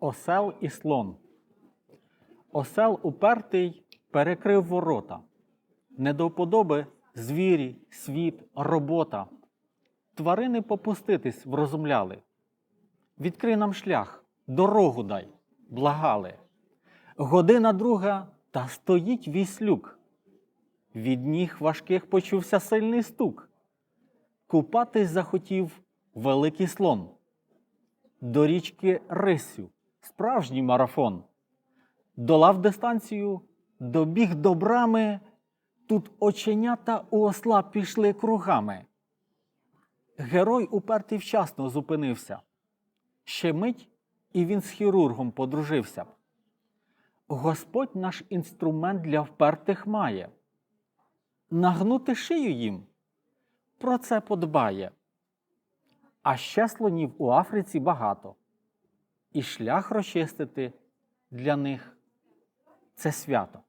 Осел і слон. Осел упертий перекрив ворота. Не до вподоби звірі, світ, робота. Тварини попуститись врозумляли. Відкрий нам шлях, дорогу дай, благали. Година друга, та стоїть віслюк. Від ніг важких почувся сильний стук. Купатись захотів великий слон. До річки Рисю, справжній марафон. Долав дистанцію, добіг до брами. Тут оченята у осла пішли кругами. Герой упертий вчасно зупинився. Ще мить, і він з хірургом подружився. Господь наш інструмент для впертих має. Нагнути шию їм про це подбає. А ще слонів у Африці багато. І шлях розчистити для них це свято.